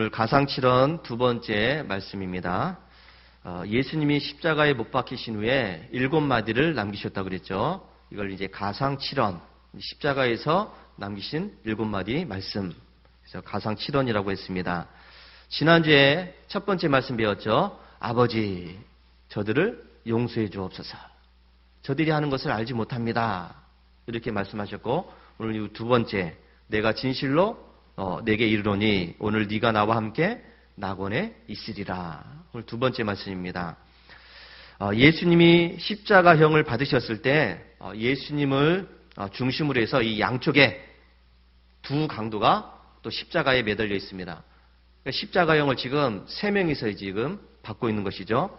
오늘 가상칠언 두 번째 말씀입니다. 어, 예수님이 십자가에 못 박히신 후에 일곱 마디를 남기셨다고 그랬죠. 이걸 이제 가상칠언, 십자가에서 남기신 일곱 마디 말씀. 그래서 가상칠언이라고 했습니다. 지난주에 첫 번째 말씀 배웠죠. 아버지, 저들을 용서해 주옵소서. 저들이 하는 것을 알지 못합니다. 이렇게 말씀하셨고 오늘 이두 번째 내가 진실로 어, 내게 이르노니 오늘 네가 나와 함께 낙원에 있으리라. 오늘 두 번째 말씀입니다. 어, 예수님이 십자가형을 받으셨을 때 어, 예수님을 어, 중심으로 해서 이 양쪽에 두 강도가 또 십자가에 매달려 있습니다. 그러니까 십자가형을 지금 세 명이서 지금 받고 있는 것이죠.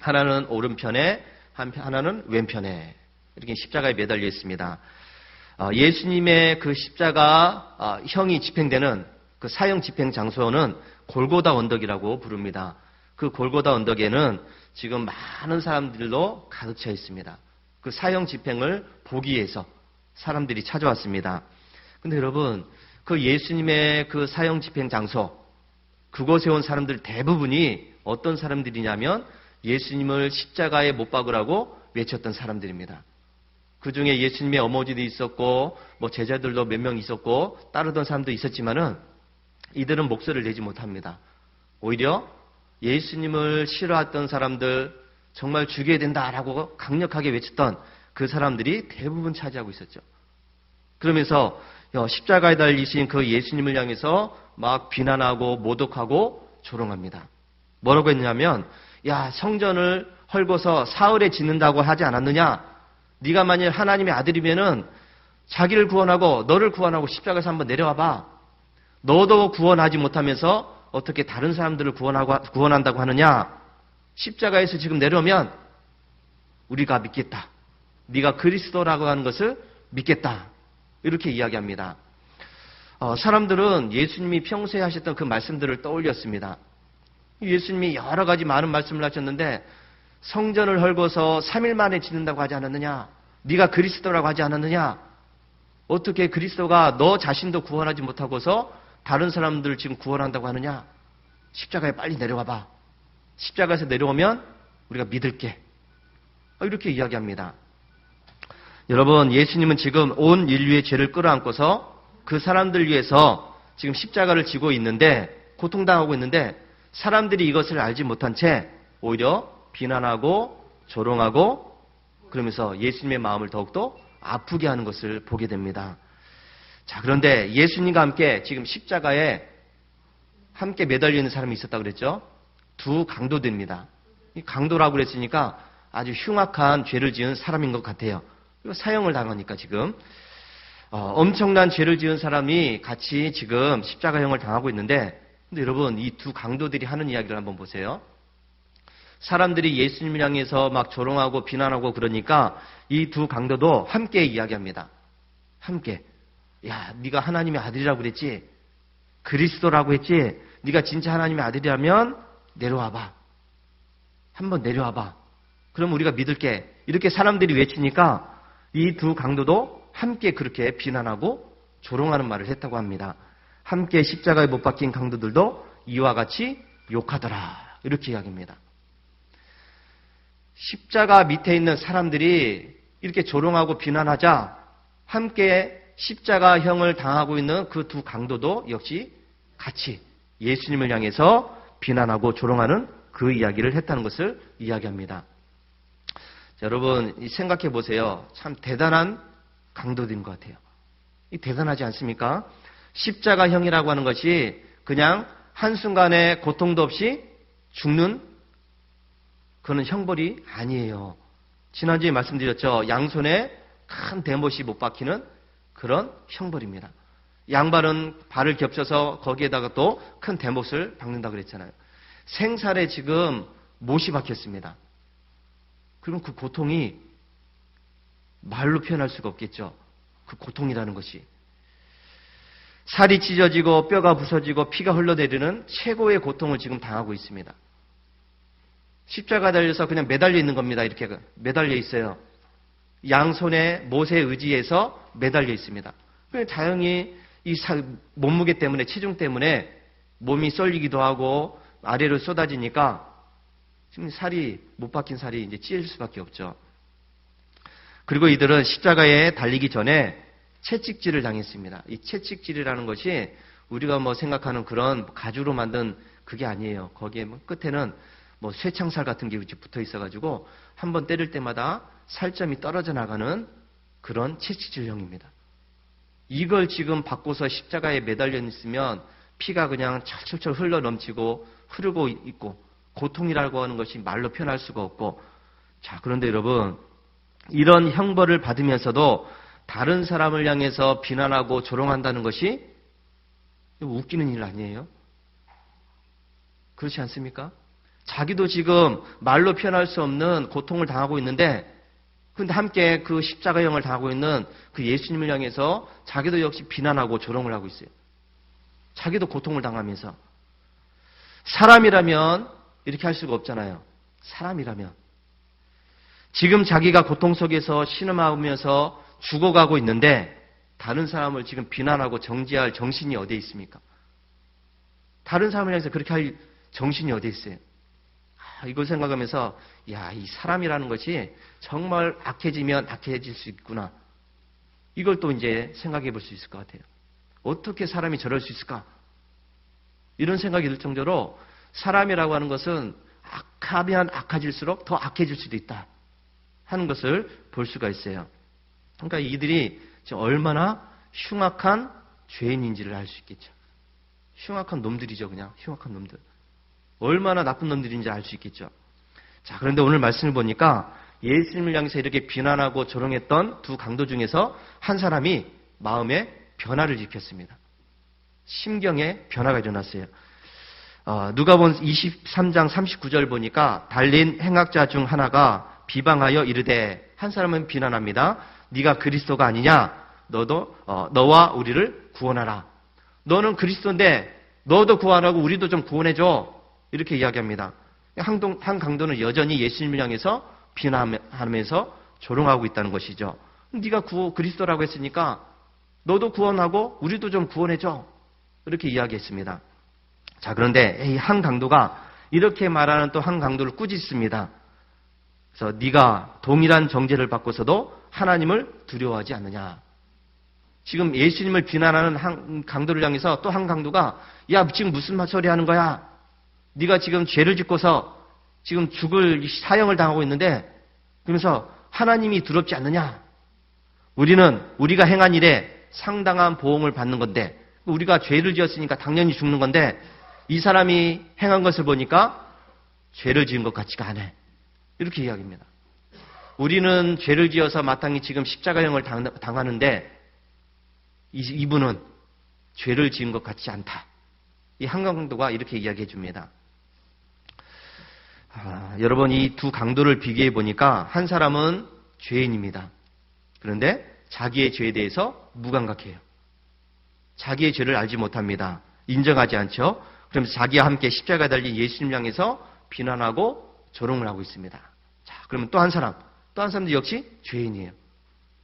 하나는 오른편에, 하나는 왼편에 이렇게 십자가에 매달려 있습니다. 어, 예수님의 그 십자가 어, 형이 집행되는 그 사형 집행 장소는 골고다 언덕이라고 부릅니다. 그 골고다 언덕에는 지금 많은 사람들로 가득 차 있습니다. 그 사형 집행을 보기 위해서 사람들이 찾아왔습니다. 근데 여러분, 그 예수님의 그 사형 집행 장소, 그곳에 온 사람들 대부분이 어떤 사람들이냐면 예수님을 십자가에 못 박으라고 외쳤던 사람들입니다. 그 중에 예수님의 어머니도 있었고, 뭐 제자들도 몇 명 있었고, 따르던 사람도 있었지만은 이들은 목소리를 내지 못합니다. 오히려 예수님을 싫어했던 사람들, 정말 죽여야 된다라고 강력하게 외쳤던 그 사람들이 대부분 차지하고 있었죠. 그러면서 십자가에 달리신 그 예수님을 향해서 막 비난하고 모독하고 조롱합니다. 뭐라고 했냐면, 야, 성전을 헐고서 사흘에 짓는다고 하지 않았느냐? 네가 만일 하나님의 아들이면은 자기를 구원하고 너를 구원하고 십자가에서 한번 내려와 봐. 너도 구원하지 못하면서 어떻게 다른 사람들을 구원하고 구원한다고 하느냐? 십자가에서 지금 내려오면 우리가 믿겠다. 네가 그리스도라고 하는 것을 믿겠다. 이렇게 이야기합니다. 어, 사람들은 예수님이 평소에 하셨던 그 말씀들을 떠올렸습니다. 예수님이 여러 가지 많은 말씀을 하셨는데 성전을 헐고서 3일 만에 짓는다고 하지 않았느냐? 네가 그리스도라고 하지 않았느냐? 어떻게 그리스도가 너 자신도 구원하지 못하고서 다른 사람들을 지금 구원한다고 하느냐? 십자가에 빨리 내려와 봐. 십자가에서 내려오면 우리가 믿을게. 이렇게 이야기합니다. 여러분, 예수님은 지금 온 인류의 죄를 끌어안고서 그 사람들 위해서 지금 십자가를 지고 있는데 고통당하고 있는데 사람들이 이것을 알지 못한 채 오히려 비난하고 조롱하고 그러면서 예수님의 마음을 더욱더 아프게 하는 것을 보게 됩니다. 자, 그런데 예수님과 함께 지금 십자가에 함께 매달려 있는 사람이 있었다 그랬죠? 두 강도들입니다. 이 강도라고 그랬으니까 아주 흉악한 죄를 지은 사람인 것 같아요. 사형을 당하니까 지금 어, 엄청난 죄를 지은 사람이 같이 지금 십자가형을 당하고 있는데 근데 여러분 이 두 강도들이 하는 이야기를 한번 보세요. 사람들이 예수님을 향해서 막 조롱하고 비난하고 그러니까 이 두 강도도 함께 이야기합니다. 함께. 야, 네가 하나님의 아들이라고 그랬지? 그리스도라고 했지? 네가 진짜 하나님의 아들이라면 내려와 봐. 한번 내려와 봐. 그럼 우리가 믿을게. 이렇게 사람들이 외치니까 이 두 강도도 함께 그렇게 비난하고 조롱하는 말을 했다고 합니다. 함께 십자가에 못 박힌 강도들도 이와 같이 욕하더라. 이렇게 이야기합니다. 십자가 밑에 있는 사람들이 이렇게 조롱하고 비난하자 함께 십자가형을 당하고 있는 그 두 강도도 역시 같이 예수님을 향해서 비난하고 조롱하는 그 이야기를 했다는 것을 이야기합니다. 자, 여러분 생각해 보세요. 참 대단한 강도들인 것 같아요. 이 대단하지 않습니까? 십자가형이라고 하는 것이 그냥 한순간에 고통도 없이 죽는 그는 형벌이 아니에요. 지난주에 말씀드렸죠. 양손에 큰 대못이 못 박히는 그런 형벌입니다. 양발은 발을 겹쳐서 거기에다가 또 큰 대못을 박는다 그랬잖아요. 생살에 지금 못이 박혔습니다. 그럼 그 고통이 말로 표현할 수가 없겠죠. 그 고통이라는 것이. 살이 찢어지고 뼈가 부서지고 피가 흘러내리는 최고의 고통을 지금 당하고 있습니다. 십자가 달려서 그냥 매달려 있는 겁니다. 이렇게 매달려 있어요. 양손에 못에 의지해서 매달려 있습니다. 자연히 이 몸무게 때문에 체중 때문에 몸이 쏠리기도 하고 아래로 쏟아지니까 지금 살이 못 박힌 살이 이제 찢을 수밖에 없죠. 그리고 이들은 십자가에 달리기 전에 채찍질을 당했습니다. 이 채찍질이라는 것이 우리가 뭐 생각하는 그런 가죽으로 만든 그게 아니에요. 거기에 뭐 끝에는 뭐 쇠창살 같은 게 붙어 있어가지고 한 번 때릴 때마다 살점이 떨어져 나가는 그런 채찍질형입니다. 이걸 지금 바꿔서 십자가에 매달려 있으면 피가 그냥 철철철 흘러 넘치고 흐르고 있고 고통이라고 하는 것이 말로 표현할 수가 없고 자 그런데 여러분 이런 형벌을 받으면서도 다른 사람을 향해서 비난하고 조롱한다는 것이 웃기는 일 아니에요? 그렇지 않습니까? 자기도 지금 말로 표현할 수 없는 고통을 당하고 있는데 근데 함께 그 십자가형을 당하고 있는 그 예수님을 향해서 자기도 역시 비난하고 조롱을 하고 있어요. 자기도 고통을 당하면서 사람이라면 이렇게 할 수가 없잖아요. 사람이라면 지금 자기가 고통 속에서 신음하면서 죽어가고 있는데 다른 사람을 지금 비난하고 정지할 정신이 어디에 있습니까? 다른 사람을 향해서 그렇게 할 정신이 어디에 있어요? 아, 이걸 생각하면서 야, 이 사람이라는 것이 정말 악해지면 악해질 수 있구나. 이걸 또 이제 생각해 볼 수 있을 것 같아요. 어떻게 사람이 저럴 수 있을까? 이런 생각이 들 정도로 사람이라고 하는 것은 악하면 악해질수록 더 악해질 수도 있다. 하는 것을 볼 수가 있어요. 그러니까 이들이 얼마나 흉악한 죄인인지를 알 수 있겠죠. 흉악한 놈들이죠, 그냥. 흉악한 놈들. 얼마나 나쁜 놈들인지 알 수 있겠죠. 자, 그런데 오늘 말씀을 보니까 예수님을 향해서 이렇게 비난하고 조롱했던 두 강도 중에서 한 사람이 마음에 변화를 일으켰습니다. 심경에 변화가 일어났어요. 어, 누가 본 23장 39절 보니까 달린 행악자 중 하나가 비방하여 이르되 한 사람은 비난합니다. 네가 그리스도가 아니냐? 너도 어, 너와 우리를 구원하라. 너는 그리스도인데 너도 구원하고 우리도 좀 구원해 줘. 이렇게 이야기합니다. 한, 한 강도는 여전히 예수님을 향해서 비난하면서 조롱하고 있다는 것이죠. 네가 구, 그리스도라고 했으니까 너도 구원하고 우리도 좀 구원해줘. 이렇게 이야기했습니다. 자, 그런데 이한 강도가 이렇게 말하는 또 한 강도를 꾸짖습니다. 그래서 네가 동일한 정죄를 받고서도 하나님을 두려워하지 않느냐. 지금 예수님을 비난하는 한 강도를 향해서 또 한 강도가 야 지금 무슨 소리 하는 거야? 네가 지금 죄를 짓고서 지금 죽을 사형을 당하고 있는데 그러면서 하나님이 두렵지 않느냐? 우리는 우리가 행한 일에 상당한 보험을 받는 건데 우리가 죄를 지었으니까 당연히 죽는 건데 이 사람이 행한 것을 보니까 죄를 지은 것 같지가 않아. 이렇게 이야기합니다. 우리는 죄를 지어서 마땅히 지금 십자가형을 당하는데 이분은 죄를 지은 것 같지 않다. 이 한강도가 이렇게 이야기해 줍니다. 아, 여러분 이 두 강도를 비교해 보니까 한 사람은 죄인입니다. 그런데 자기의 죄에 대해서 무감각해요. 자기의 죄를 알지 못합니다. 인정하지 않죠. 그러면서 자기와 함께 십자가 달린 예수님 향해서 비난하고 조롱을 하고 있습니다. 자, 그러면 또 한 사람, 또 한 사람도 역시 죄인이에요.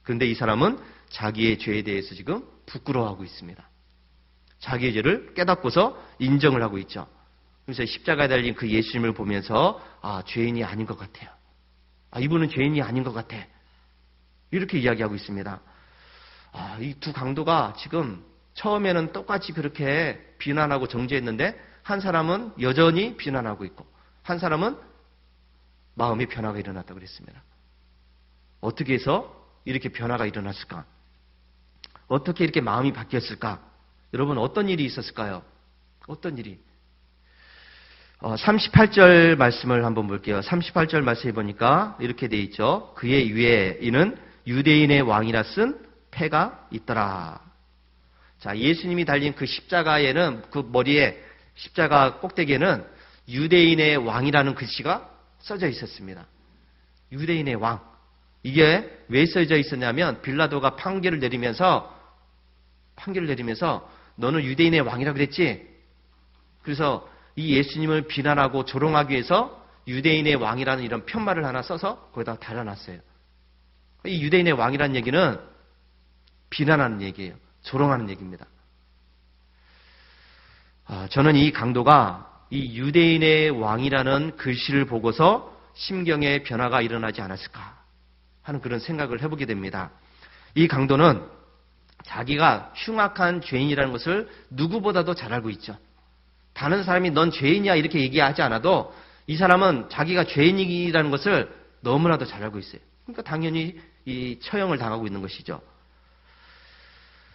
그런데 이 사람은 자기의 죄에 대해서 지금 부끄러워하고 있습니다. 자기의 죄를 깨닫고서 인정을 하고 있죠. 그래서 십자가에 달린 그 예수님을 보면서 아 죄인이 아닌 것 같아요. 아 이분은 죄인이 아닌 것 같아. 이렇게 이야기하고 있습니다. 아, 이 두 강도가 지금 처음에는 똑같이 그렇게 비난하고 정죄했는데 한 사람은 여전히 비난하고 있고 한 사람은 마음의 변화가 일어났다고 그랬습니다. 어떻게 해서 이렇게 변화가 일어났을까? 어떻게 이렇게 마음이 바뀌었을까? 여러분 어떤 일이 있었을까요? 어떤 일이? 38절 어, 말씀을 한번 볼게요. 38절 말씀해 보니까 이렇게 돼 있죠. 그의 위에 이는 유대인의 왕이라 쓴 패가 있더라. 자, 예수님이 달린 그 십자가에는 그 머리에 십자가 꼭대기에는 유대인의 왕이라는 글씨가 써져 있었습니다. 유대인의 왕. 이게 왜 써져 있었냐면 빌라도가 판결을 내리면서 판결을 내리면서 너는 유대인의 왕이라고 그랬지? 그래서 이 예수님을 비난하고 조롱하기 위해서 유대인의 왕이라는 이런 편말을 하나 써서 거기다 달아놨어요. 이 유대인의 왕이라는 얘기는 비난하는 얘기예요. 조롱하는 얘기입니다. 아, 저는 이 강도가 이 유대인의 왕이라는 글씨를 보고서 심경의 변화가 일어나지 않았을까 하는 그런 생각을 해보게 됩니다. 이 강도는 자기가 흉악한 죄인이라는 것을 누구보다도 잘 알고 있죠. 다른 사람이 넌 죄인이야 이렇게 얘기하지 않아도 이 사람은 자기가 죄인이라는 것을 너무나도 잘 알고 있어요. 그러니까 당연히 이 처형을 당하고 있는 것이죠.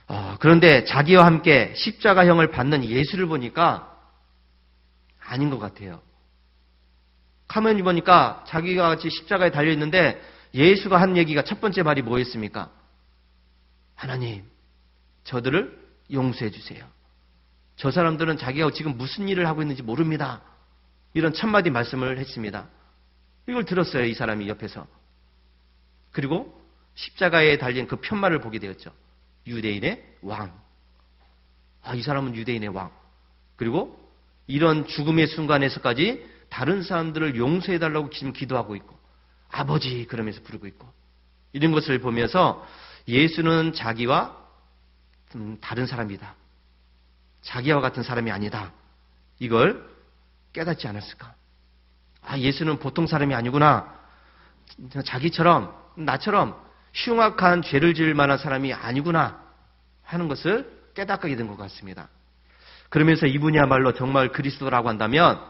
어, 그런데 자기와 함께 십자가형을 받는 예수를 보니까 아닌 것 같아요. 가만히 보니까 자기가 같이 십자가에 달려 있는데 예수가 한 얘기가 첫 번째 말이 뭐였습니까? 하나님, 저들을 용서해 주세요. 저 사람들은 자기가 지금 무슨 일을 하고 있는지 모릅니다. 이런 첫마디 말씀을 했습니다. 이걸 들었어요, 이 사람이 옆에서. 그리고 십자가에 달린 그 편말을 보게 되었죠. 유대인의 왕. 아, 이 사람은 유대인의 왕. 그리고 이런 죽음의 순간에서까지 다른 사람들을 용서해달라고 지금 기도하고 있고, 아버지 그러면서 부르고 있고, 이런 것을 보면서 예수는 자기와 음, 다른 사람이다. 자기와 같은 사람이 아니다. 이걸 깨닫지 않았을까? 아, 예수는 보통 사람이 아니구나. 자기처럼, 나처럼 흉악한 죄를 지을 만한 사람이 아니구나 하는 것을 깨닫게 된 것 같습니다. 그러면서 이분이야말로 정말 그리스도라고 한다면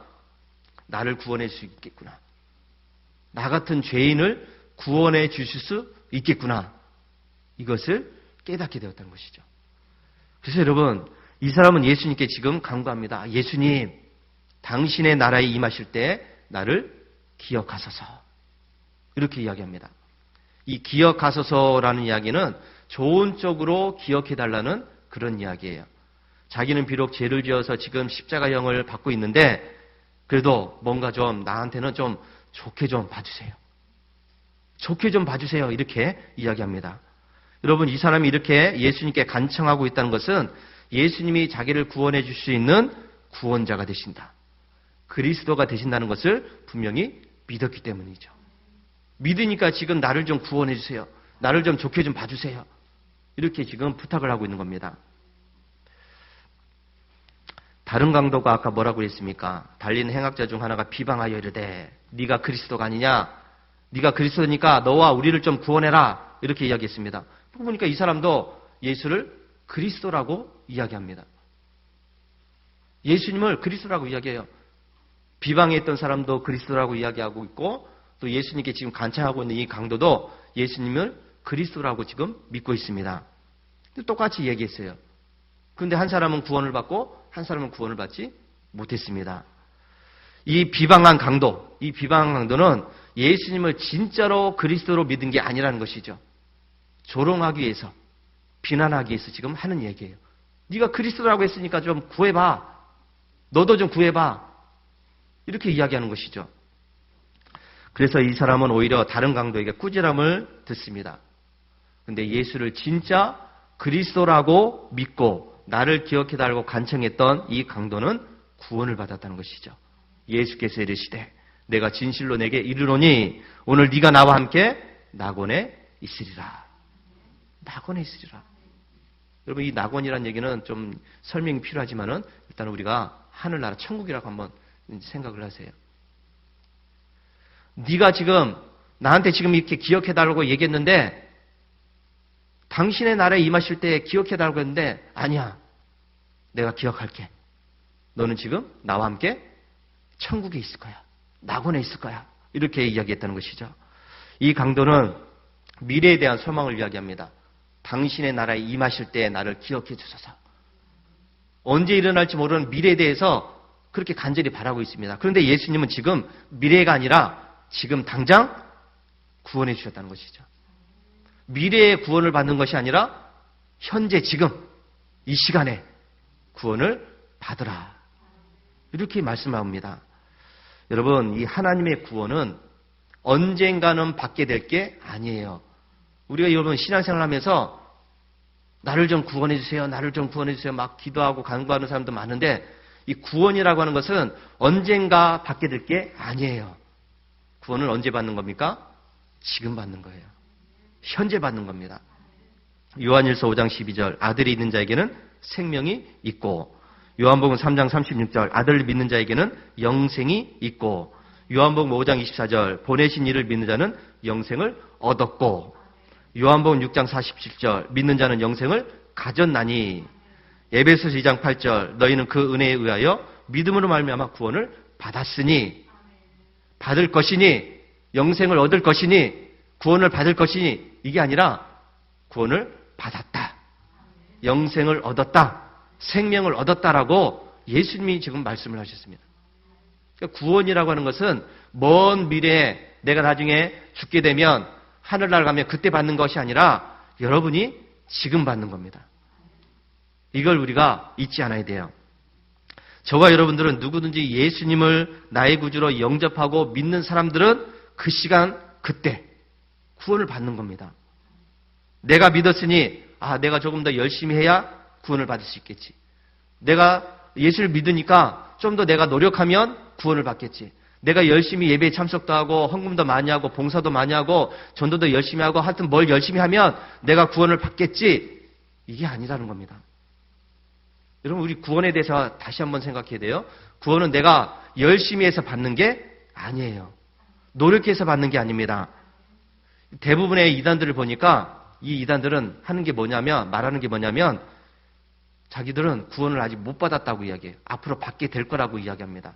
나를 구원해 줄 수 있겠구나. 나 같은 죄인을 구원해 주실 수 있겠구나. 이것을 깨닫게 되었다는 것이죠. 그래서 여러분, 이 사람은 예수님께 지금 강구합니다. 예수님, 당신의 나라에 임하실 때 나를 기억하소서. 이렇게 이야기합니다. 이 기억하소서라는 이야기는 좋은 쪽으로 기억해달라는 그런 이야기예요. 자기는 비록 죄를 지어서 지금 십자가형을 받고 있는데 그래도 뭔가 좀 나한테는 좀 좋게 좀 봐주세요. 좋게 좀 봐주세요. 이렇게 이야기합니다. 여러분, 이 사람이 이렇게 예수님께 간청하고 있다는 것은 예수님이 자기를 구원해 줄 수 있는 구원자가 되신다. 그리스도가 되신다는 것을 분명히 믿었기 때문이죠. 믿으니까 지금 나를 좀 구원해 주세요. 나를 좀 좋게 좀 봐주세요. 이렇게 지금 부탁을 하고 있는 겁니다. 다른 강도가 아까 뭐라고 그랬습니까? 달린 행악자 중 하나가 비방하여 이르되 네가 그리스도가 아니냐? 네가 그리스도니까 너와 우리를 좀 구원해라. 이렇게 이야기했습니다. 보니까 이 사람도 예수를 그리스도라고 이야기합니다. 예수님을 그리스도라고 이야기해요. 비방했던 사람도 그리스도라고 이야기하고 있고 또 예수님께 지금 간청하고 있는 이 강도도 예수님을 그리스도라고 지금 믿고 있습니다. 똑같이 얘기했어요. 그런데 한 사람은 구원을 받고 한 사람은 구원을 받지 못했습니다. 이 비방한 강도, 이 비방한 강도는 예수님을 진짜로 그리스도로 믿은 게 아니라는 것이죠. 조롱하기 위해서, 비난하기 위해서 지금 하는 얘기예요. 네가 그리스도라고 했으니까 좀 구해봐. 너도 좀 구해봐. 이렇게 이야기하는 것이죠. 그래서 이 사람은 오히려 다른 강도에게 꾸지람을 듣습니다. 근데 예수를 진짜 그리스도라고 믿고 나를 기억해 달라고 간청했던 이 강도는 구원을 받았다는 것이죠. 예수께서 이르시되 내가 진실로 내게 이르노니 오늘 네가 나와 함께 낙원에 있으리라. 낙원에 있으리라. 여러분 이 낙원이라는 얘기는 좀 설명이 필요하지만은 일단 우리가 하늘나라 천국이라고 한번 생각을 하세요. 네가 지금 나한테 지금 이렇게 기억해 달라고 얘기했는데 당신의 나라에 임하실 때 기억해 달라고 했는데 아니야. 내가 기억할게. 너는 지금 나와 함께 천국에 있을 거야. 낙원에 있을 거야. 이렇게 이야기했다는 것이죠. 이 강도는 미래에 대한 소망을 이야기합니다. 당신의 나라에 임하실 때 나를 기억해 주소서. 언제 일어날지 모르는 미래에 대해서 그렇게 간절히 바라고 있습니다. 그런데 예수님은 지금 미래가 아니라 지금 당장 구원해 주셨다는 것이죠. 미래의 구원을 받는 것이 아니라 현재 지금 이 시간에 구원을 받으라. 이렇게 말씀합니다. 여러분, 이 하나님의 구원은 언젠가는 받게 될 게 아니에요. 우리가 여러분 신앙생활 하면서 나를 좀 구원해 주세요. 나를 좀 구원해 주세요. 막 기도하고 간구하는 사람도 많은데 이 구원이라고 하는 것은 언젠가 받게 될 게 아니에요. 구원을 언제 받는 겁니까? 지금 받는 거예요. 현재 받는 겁니다. 요한일서 5장 12절 아들이 있는 자에게는 생명이 있고 요한복음 3장 36절 아들을 믿는 자에게는 영생이 있고 요한복음 5장 24절 보내신 이를 믿는 자는 영생을 얻었고 요한복음 6장 47절 믿는 자는 영생을 가졌나니 에베소서 2장 8절 너희는 그 은혜에 의하여 믿음으로 말미암아 구원을 받았으니 받을 것이니 영생을 얻을 것이니 구원을 받을 것이니 이게 아니라 구원을 받았다. 영생을 얻었다. 생명을 얻었다라고 예수님이 지금 말씀을 하셨습니다. 그러니까 구원이라고 하는 것은 먼 미래에 내가 나중에 죽게 되면 하늘날 가면 그때 받는 것이 아니라 여러분이 지금 받는 겁니다. 이걸 우리가 잊지 않아야 돼요. 저와 여러분들은 누구든지 예수님을 나의 구주로 영접하고 믿는 사람들은 그 시간, 그때 구원을 받는 겁니다. 내가 믿었으니, 아, 내가 조금 더 열심히 해야 구원을 받을 수 있겠지. 내가 예수를 믿으니까 좀 더 내가 노력하면 구원을 받겠지. 내가 열심히 예배에 참석도 하고 헌금도 많이 하고 봉사도 많이 하고 전도도 열심히 하고 하여튼 뭘 열심히 하면 내가 구원을 받겠지. 이게 아니라는 겁니다. 여러분 우리 구원에 대해서 다시 한번 생각해야 돼요. 구원은 내가 열심히 해서 받는 게 아니에요. 노력해서 받는 게 아닙니다. 대부분의 이단들을 보니까 이 이단들은 하는 게 뭐냐면 말하는 게 뭐냐면 자기들은 구원을 아직 못 받았다고 이야기해요. 앞으로 받게 될 거라고 이야기합니다.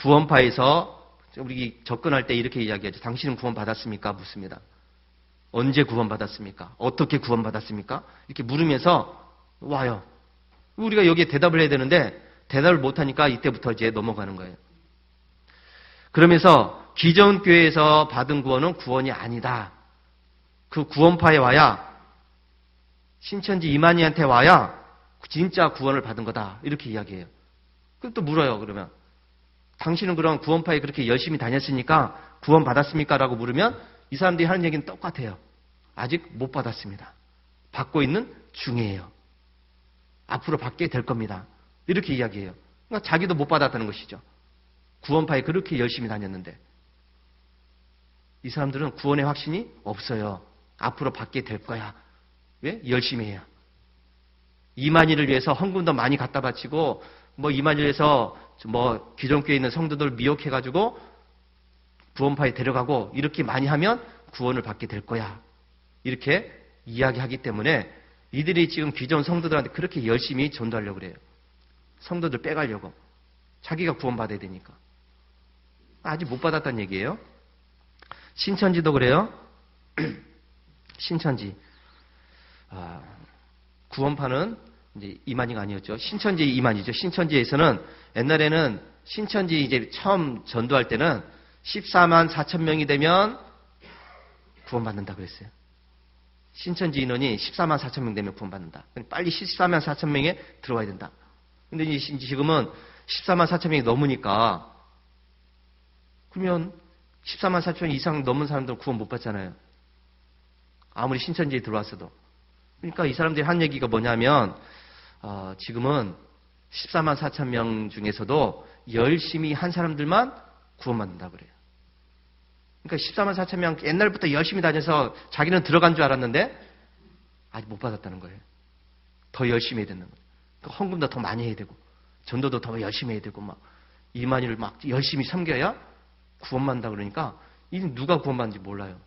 구원파에서 우리 접근할 때 이렇게 이야기하죠. 당신은 구원 받았습니까? 묻습니다. 언제 구원 받았습니까? 어떻게 구원 받았습니까? 이렇게 물으면서 와요. 우리가 여기에 대답을 해야 되는데 대답을 못하니까 이때부터 이제 넘어가는 거예요. 그러면서 기존 교회에서 받은 구원은 구원이 아니다. 그 구원파에 와야 신천지 이만희한테 와야 진짜 구원을 받은 거다. 이렇게 이야기해요. 그럼 또 물어요. 그러면 당신은 그럼 구원파에 그렇게 열심히 다녔으니까 구원 받았습니까? 라고 물으면 이 사람들이 하는 얘기는 똑같아요. 아직 못 받았습니다. 받고 있는 중이에요. 앞으로 받게 될 겁니다. 이렇게 이야기해요. 그러니까 자기도 못 받았다는 것이죠. 구원파에 그렇게 열심히 다녔는데 이 사람들은 구원의 확신이 없어요. 앞으로 받게 될 거야. 왜? 열심히 해야. 이만희를 위해서 헌금도 많이 갖다 바치고 뭐 이만희를 위해서 뭐 기존 교회에 있는 성도들 미혹해가지고 구원파에 데려가고 이렇게 많이 하면 구원을 받게 될 거야. 이렇게 이야기하기 때문에 이들이 지금 기존 성도들한테 그렇게 열심히 전도하려고 그래요. 성도들 빼가려고. 자기가 구원받아야 되니까. 아직 못 받았다는 얘기예요. 신천지도 그래요. 신천지. 아, 구원파는 이제 이만희가 아니었죠. 신천지 이만희죠. 신천지에서는 옛날에는 신천지 이제 처음 전도할 때는 14만 4천 명이 되면 구원받는다 그랬어요. 신천지 인원이 14만 4천 명 되면 구원받는다. 빨리 14만 4천 명에 들어와야 된다. 근데 이제 지금은 14만 4천 명이 넘으니까 그러면 14만 4천 명 이상 넘은 사람들은 구원 못 받잖아요. 아무리 신천지에 들어왔어도. 그러니까 이 사람들이 한 얘기가 뭐냐면 어, 지금은 14만 4천 명 중에서도 열심히 한 사람들만 구원받는다 그래요. 그러니까 14만 4천 명 옛날부터 열심히 다녀서 자기는 들어간 줄 알았는데 아직 못 받았다는 거예요. 더 열심히 해야 되는 거예요. 그러니까 헌금도 더 많이 해야 되고 전도도 더 열심히 해야 되고 막 이만희를 막 열심히 섬겨야 구원받는다 그러니까 이 누가 구원받는지 몰라요.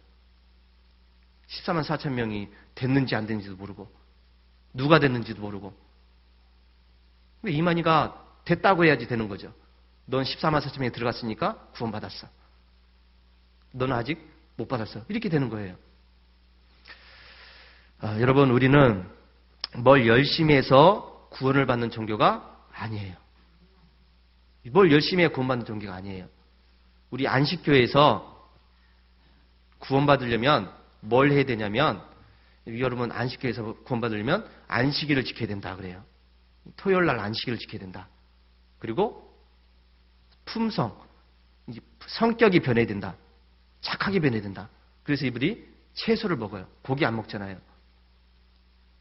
14만 4천 명이 됐는지 안 됐는지도 모르고 누가 됐는지도 모르고 근데 이만희가 됐다고 해야지 되는 거죠. 넌 14만 4천 명에 들어갔으니까 구원받았어. 너는 아직 못 받았어. 이렇게 되는 거예요. 아, 여러분, 우리는 뭘 열심히 해서 구원을 받는 종교가 아니에요. 뭘 열심히 해 구원받는 종교가 아니에요. 우리 안식교회에서 구원받으려면 뭘 해야 되냐면 여러분 안식교에서 구원받으려면 안식일을 지켜야 된다 그래요. 토요일 날 안식일을 지켜야 된다. 그리고 품성, 성격이 변해야 된다. 착하게 변해야 된다. 그래서 이분이 채소를 먹어요. 고기 안 먹잖아요.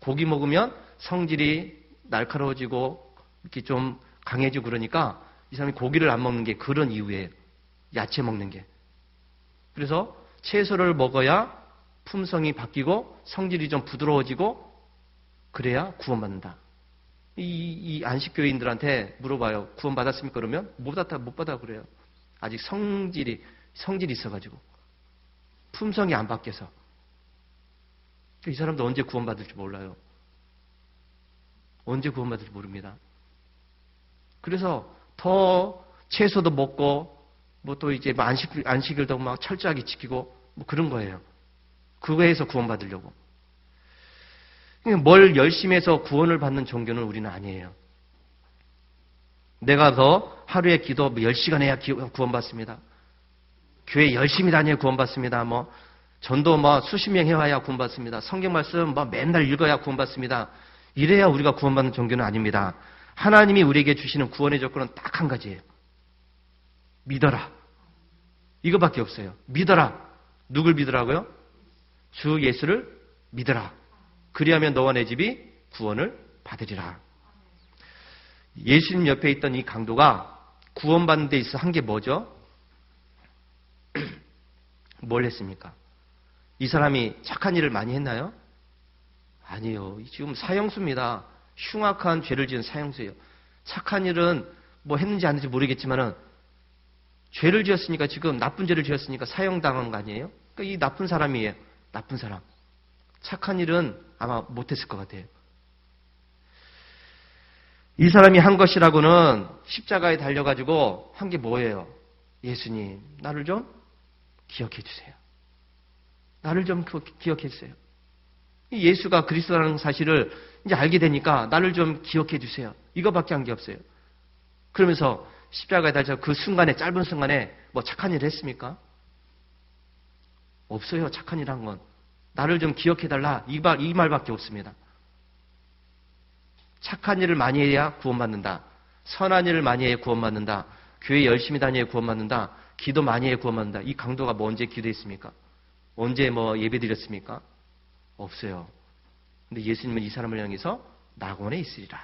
고기 먹으면 성질이 날카로워지고 이렇게 좀 강해지고 그러니까 이 사람이 고기를 안 먹는 게 그런 이유예요. 야채 먹는 게. 그래서 채소를 먹어야 품성이 바뀌고 성질이 좀 부드러워지고 그래야 구원받는다. 이, 이 안식교인들한테 물어봐요. 구원 받았습니까? 그러면 못 받아, 못 받아 그래요. 아직 성질이, 성질이 있어가지고. 품성이 안 바뀌어서. 이 사람도 언제 구원받을지 몰라요. 언제 구원받을지 모릅니다. 그래서 더 채소도 먹고, 뭐 또 이제 안식, 안식을 더막 철저하게 지키고, 뭐 그런 거예요. 그거에서 구원받으려고. 뭘 열심히 해서 구원을 받는 종교는 우리는 아니에요. 내가 더 하루에 기도 10시간 뭐 해야 구원받습니다. 교회 열심히 다녀야 구원받습니다. 뭐 전도 뭐 수십 명 해와야 구원받습니다. 성경 말씀 뭐 맨날 읽어야 구원받습니다. 이래야 우리가 구원받는 종교는 아닙니다. 하나님이 우리에게 주시는 구원의 조건은 딱 한 가지예요. 믿어라. 이거밖에 없어요. 믿어라. 누굴 믿으라고요? 주 예수를 믿어라. 그리하면 너와 내 집이 구원을 받으리라. 예수님 옆에 있던 이 강도가 구원받는 데 있어 한 게 뭐죠? 뭘 했습니까? 이 사람이 착한 일을 많이 했나요? 아니요. 지금 사형수입니다. 흉악한 죄를 지은 사형수예요. 착한 일은 뭐 했는지 안 했는지 모르겠지만은 죄를 지었으니까 지금 나쁜 죄를 지었으니까 사형당한 거 아니에요? 그러니까 이 나쁜 사람이에요. 나쁜 사람. 착한 일은 아마 못했을 것 같아요. 이 사람이 한 것이라고는 십자가에 달려가지고 한 게 뭐예요? 예수님, 나를 좀 기억해 주세요. 나를 좀 기억해 주세요. 예수가 그리스도라는 사실을 이제 알게 되니까 나를 좀 기억해 주세요. 이거밖에 한 게 없어요. 그러면서 십자가에 달려 그 순간에 짧은 순간에 뭐 착한 일을 했습니까? 없어요. 착한 일 한 건. 나를 좀 기억해 달라. 이, 말, 이 말밖에 없습니다. 착한 일을 많이 해야 구원받는다. 선한 일을 많이 해야 구원받는다. 교회 열심히 다녀야 구원받는다. 기도 많이 해야 구원받는다. 이 강도가 뭐 언제 기도했습니까? 언제 뭐 예배 드렸습니까? 없어요. 근데 예수님은 이 사람을 향해서 낙원에 있으리라.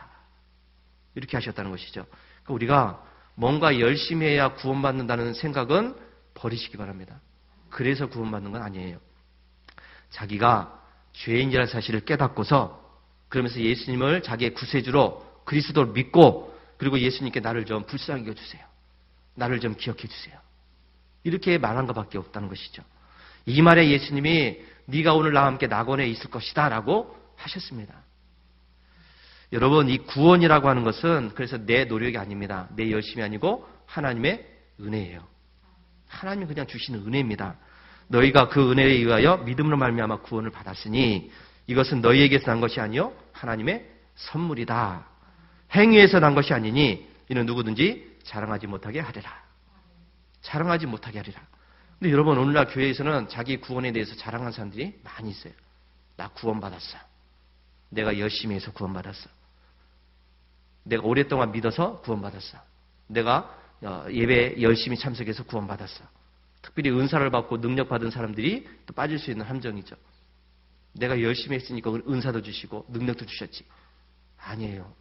이렇게 하셨다는 것이죠. 그러니까 우리가 뭔가 열심히 해야 구원받는다는 생각은 버리시기 바랍니다. 그래서 구원받는 건 아니에요. 자기가 죄인이라는 사실을 깨닫고서 그러면서 예수님을 자기의 구세주로 그리스도를 믿고 그리고 예수님께 나를 좀 불쌍히 여주세요. 나를 좀 기억해 주세요. 이렇게 말한 것밖에 없다는 것이죠. 이 말에 예수님이 네가 오늘 나와 함께 낙원에 있을 것이다 라고 하셨습니다. 여러분 이 구원이라고 하는 것은 그래서 내 노력이 아닙니다. 내 열심이 아니고 하나님의 은혜예요. 하나님이 그냥 주시는 은혜입니다. 너희가 그 은혜에 의하여 믿음으로 말미암아 구원을 받았으니 이것은 너희에게서 난 것이 아니요 하나님의 선물이다. 행위에서 난 것이 아니니 이는 누구든지 자랑하지 못하게 하리라. 자랑하지 못하게 하리라. 근데 여러분 오늘날 교회에서는 자기 구원에 대해서 자랑하는 사람들이 많이 있어요. 나 구원받았어. 내가 열심히 해서 구원받았어. 내가 오랫동안 믿어서 구원받았어. 내가 어, 예배 열심히 참석해서 구원받았어. 특별히 은사를 받고 능력 받은 사람들이 또 빠질 수 있는 함정이죠. 내가 열심히 했으니까 은사도 주시고 능력도 주셨지. 아니에요.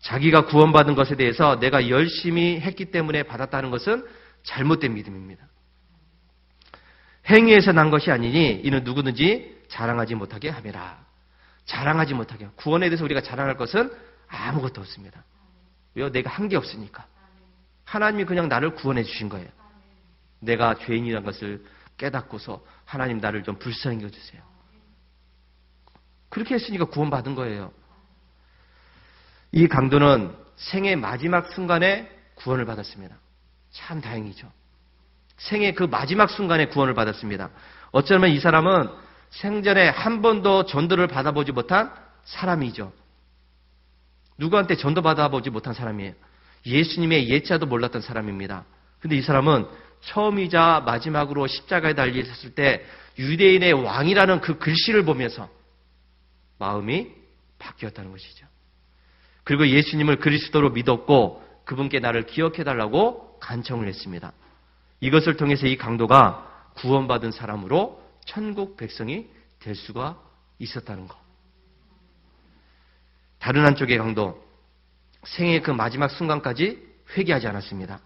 자기가 구원받은 것에 대해서 내가 열심히 했기 때문에 받았다는 것은 잘못된 믿음입니다. 행위에서 난 것이 아니니 이는 누구든지 자랑하지 못하게 함이라. 자랑하지 못하게. 구원에 대해서 우리가 자랑할 것은 아무것도 없습니다. 왜요? 내가 한 게 없으니까. 하나님이 그냥 나를 구원해 주신 거예요. 내가 죄인이라는 것을 깨닫고서 하나님 나를 좀 불쌍히 여주세요. 그렇게 했으니까 구원받은 거예요. 이 강도는 생의 마지막 순간에 구원을 받았습니다. 참 다행이죠. 생의 그 마지막 순간에 구원을 받았습니다. 어쩌면 이 사람은 생전에 한 번도 전도를 받아보지 못한 사람이죠. 누구한테 전도 받아보지 못한 사람이에요. 예수님의 예자도 몰랐던 사람입니다. 근데 이 사람은 처음이자 마지막으로 십자가에 있었을 때 유대인의 왕이라는 그 글씨를 보면서 마음이 바뀌었다는 것이죠. 그리고 예수님을 그리스도로 믿었고 그분께 나를 기억해 달라고 간청을 했습니다. 이것을 통해서 이 강도가 구원받은 사람으로 천국 백성이 될 수가 있었다는 것. 다른 한쪽의 강도, 생의 그 마지막 순간까지 회개하지 않았습니다.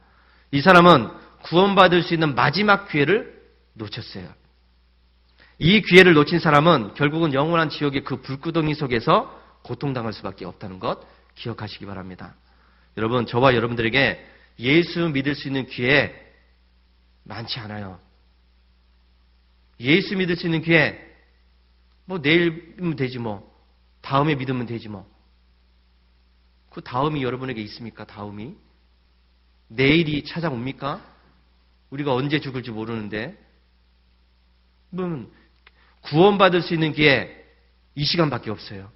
이 사람은 구원받을 수 있는 마지막 기회를 놓쳤어요. 이 기회를 놓친 사람은 결국은 영원한 지옥의 그 불구덩이 속에서 고통당할 수밖에 없다는 것 기억하시기 바랍니다. 여러분, 저와 여러분들에게 예수 믿을 수 있는 기회 많지 않아요. 예수 믿을 수 있는 기회, 뭐 내일이면 되지 뭐. 다음에 믿으면 되지 뭐. 그 다음이 여러분에게 있습니까? 다음이? 내일이 찾아옵니까? 우리가 언제 죽을지 모르는데. 그러면 구원받을 수 있는 기회 이 시간밖에 없어요.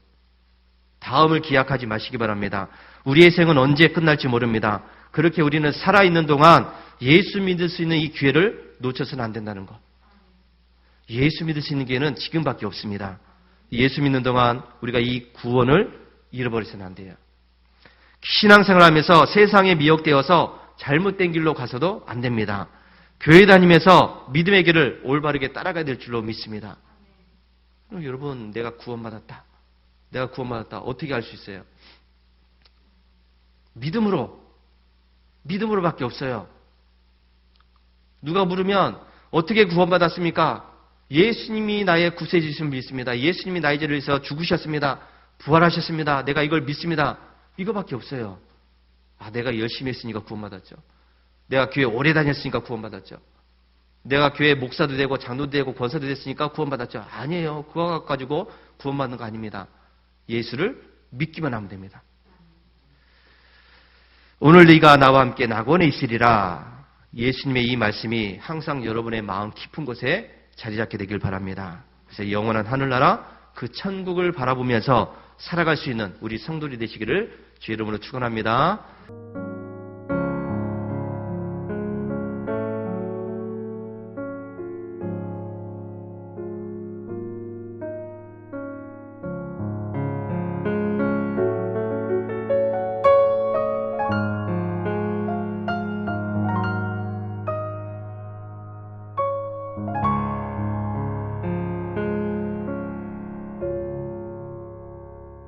다음을 기약하지 마시기 바랍니다. 우리의 생은 언제 끝날지 모릅니다. 그렇게 우리는 살아있는 동안 예수 믿을 수 있는 이 기회를 놓쳐서는 안 된다는 것. 예수 믿을 수 있는 기회는 지금밖에 없습니다. 예수 믿는 동안 우리가 이 구원을 잃어버리서는 안 돼요. 신앙생활 하면서 세상에 미혹되어서 잘못된 길로 가서도 안 됩니다. 교회 다니면서 믿음의 길을 올바르게 따라가야 될 줄로 믿습니다. 그럼 여러분, 내가 구원받았다. 내가 구원받았다. 어떻게 알 수 있어요? 믿음으로. 믿음으로밖에 없어요. 누가 물으면 어떻게 구원받았습니까? 예수님이 나의 구세주심을 믿습니다. 예수님이 나의 죄를 위해서 죽으셨습니다. 부활하셨습니다. 내가 이걸 믿습니다. 이거밖에 없어요. 아, 내가 열심히 했으니까 구원받았죠. 내가 교회 오래 다녔으니까 구원받았죠. 내가 교회 목사도 되고 장로도 되고 권사도 됐으니까 구원받았죠. 아니에요. 그거 가지고 구원받는 거 아닙니다. 예수를 믿기만 하면 됩니다. 오늘 네가 나와 함께 낙원에 있으리라. 예수님의 이 말씀이 항상 여러분의 마음 깊은 곳에 자리 잡게 되길 바랍니다. 그래서 영원한 하늘나라 그 천국을 바라보면서 살아갈 수 있는 우리 성도들이 되시기를 주의 이름으로 축원합니다.